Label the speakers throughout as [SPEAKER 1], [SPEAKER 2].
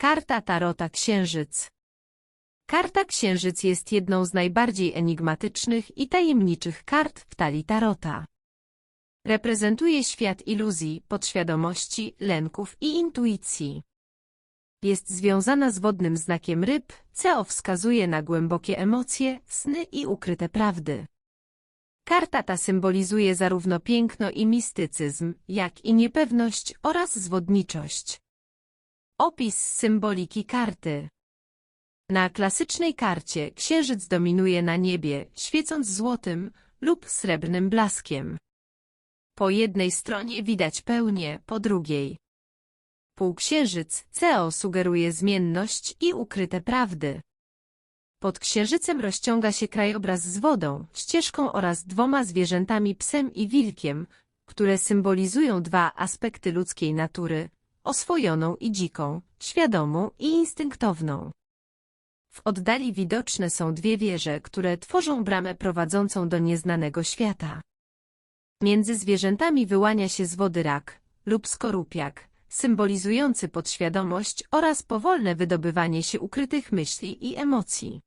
[SPEAKER 1] Karta Tarota Księżyc Karta Księżyc jest jedną z najbardziej enigmatycznych i tajemniczych kart w talii Tarota. Reprezentuje świat iluzji, podświadomości, lęków i intuicji. Jest związana z wodnym znakiem ryb, co wskazuje na głębokie emocje, sny i ukryte prawdy. Karta ta symbolizuje zarówno piękno i mistycyzm, jak i niepewność oraz zwodniczość. Opis symboliki karty Na klasycznej karcie księżyc dominuje na niebie, świecąc złotym lub srebrnym blaskiem. Po jednej stronie widać pełnię, po drugiej. Półksiężyc CEO sugeruje zmienność i ukryte prawdy. Pod księżycem rozciąga się krajobraz z wodą, ścieżką oraz dwoma zwierzętami psem i wilkiem, które symbolizują dwa aspekty ludzkiej natury, oswojoną i dziką, świadomą i instynktowną. W oddali widoczne są dwie wieże, które tworzą bramę prowadzącą do nieznanego świata. Między zwierzętami wyłania się z wody rak lub skorupiak, symbolizujący podświadomość oraz powolne wydobywanie się ukrytych myśli i emocji.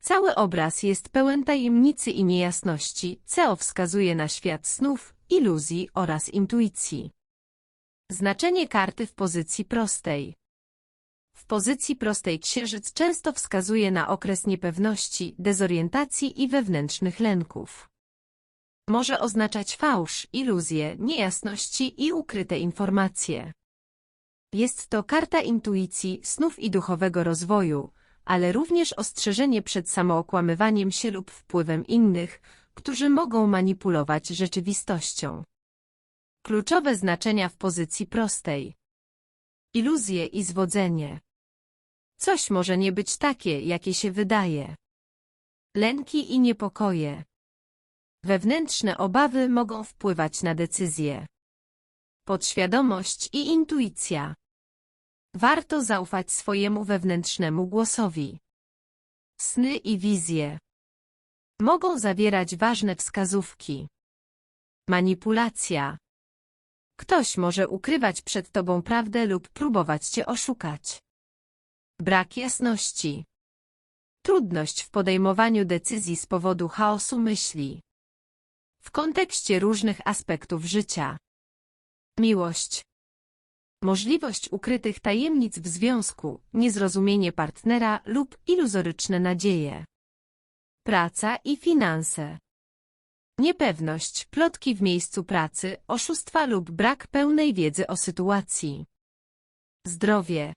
[SPEAKER 1] Cały obraz jest pełen tajemnicy i niejasności, co wskazuje na świat snów, iluzji oraz intuicji. Znaczenie karty w pozycji prostej W pozycji prostej księżyc często wskazuje na okres niepewności, dezorientacji i wewnętrznych lęków. Może oznaczać fałsz, iluzje, niejasności i ukryte informacje. Jest to karta intuicji, snów i duchowego rozwoju, ale również ostrzeżenie przed samookłamywaniem się lub wpływem innych, którzy mogą manipulować rzeczywistością. Kluczowe znaczenia w pozycji prostej. Iluzje i zwodzenie. Coś może nie być takie, jakie się wydaje. Lęki i niepokoje. Wewnętrzne obawy mogą wpływać na decyzje. Podświadomość i intuicja. Warto zaufać swojemu wewnętrznemu głosowi. Sny i wizje. Mogą zawierać ważne wskazówki. Manipulacja. Ktoś może ukrywać przed tobą prawdę lub próbować cię oszukać. Brak jasności. Trudność w podejmowaniu decyzji z powodu chaosu myśli. W kontekście różnych aspektów życia. Miłość. Możliwość ukrytych tajemnic w związku, niezrozumienie partnera lub iluzoryczne nadzieje. Praca i finanse. Niepewność, plotki w miejscu pracy, oszustwa lub brak pełnej wiedzy o sytuacji. Zdrowie.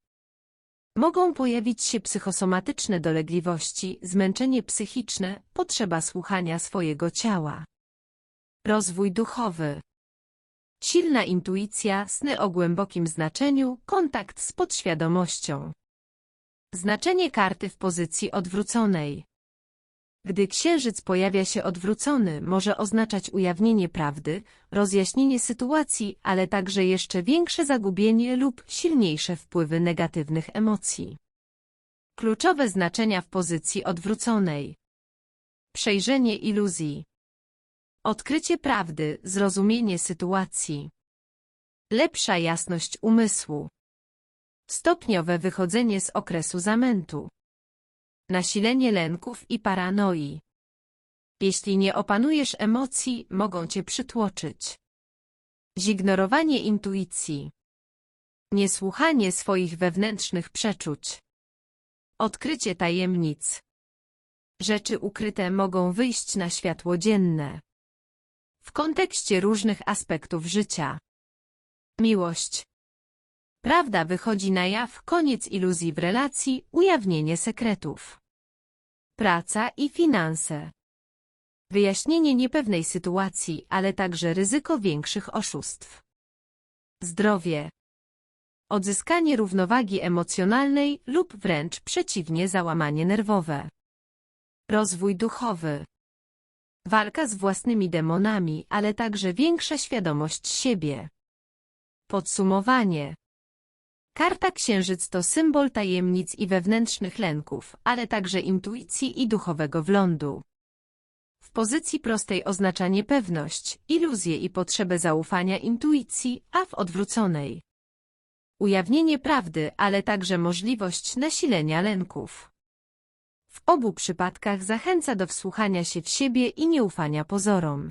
[SPEAKER 1] Mogą pojawić się psychosomatyczne dolegliwości, zmęczenie psychiczne, potrzeba słuchania swojego ciała. Rozwój duchowy. Silna intuicja, sny o głębokim znaczeniu, kontakt z podświadomością. Znaczenie karty w pozycji odwróconej. Gdy księżyc pojawia się odwrócony, może oznaczać ujawnienie prawdy, rozjaśnienie sytuacji, ale także jeszcze większe zagubienie lub silniejsze wpływy negatywnych emocji. Kluczowe znaczenia w pozycji odwróconej. Przejrzenie iluzji. Odkrycie prawdy, zrozumienie sytuacji. Lepsza jasność umysłu. Stopniowe wychodzenie z okresu zamętu. Nasilenie lęków i paranoi. Jeśli nie opanujesz emocji, mogą cię przytłoczyć. Zignorowanie intuicji. Niesłuchanie swoich wewnętrznych przeczuć. Odkrycie tajemnic. Rzeczy ukryte mogą wyjść na światło dzienne w kontekście różnych aspektów życia. Miłość. Prawda wychodzi na jaw, koniec iluzji w relacji, ujawnienie sekretów. Praca i finanse. Wyjaśnienie niepewnej sytuacji, ale także ryzyko większych oszustw. Zdrowie. Odzyskanie równowagi emocjonalnej lub wręcz przeciwnie załamanie nerwowe. Rozwój duchowy. Walka z własnymi demonami, ale także większa świadomość siebie. Podsumowanie Karta Księżyc to symbol tajemnic i wewnętrznych lęków, ale także intuicji i duchowego wlądu. W pozycji prostej oznacza niepewność, iluzję i potrzebę zaufania intuicji, a w odwróconej ujawnienie prawdy, ale także możliwość nasilenia lęków. W obu przypadkach zachęca do wsłuchania się w siebie i nieufania pozorom.